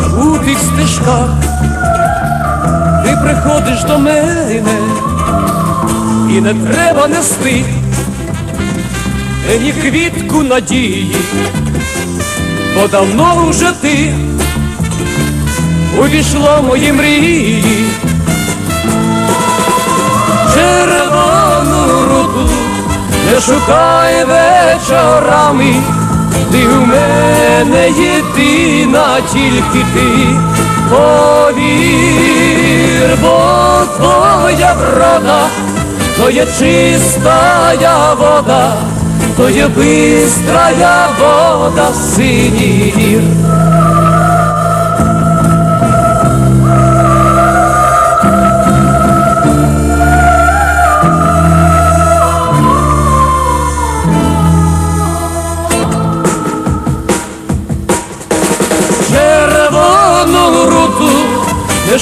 по забутих стежках, ти приходиш до мене, і не треба нести мені квітку надії, бо давно вже ти увійшла в мої мрії, червону руку не шукай вечорами, ти в мене єдина, тільки ти повір, бо твоя врода, то є чистая вода, то є бистрая вода синій гір.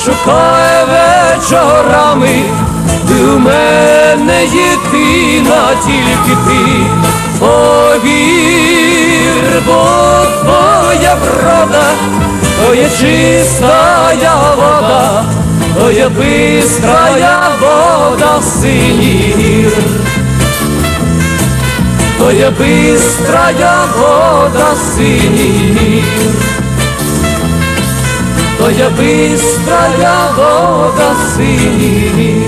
Не шукай вечорами, ти у мене єдина, тільки ти повір, бо твоя врода, то є чистая вода, то є бистрая вода синій гір. То є бистрая вода синій Το Ιαπίστα, Λαβό, τα σύγχυμη.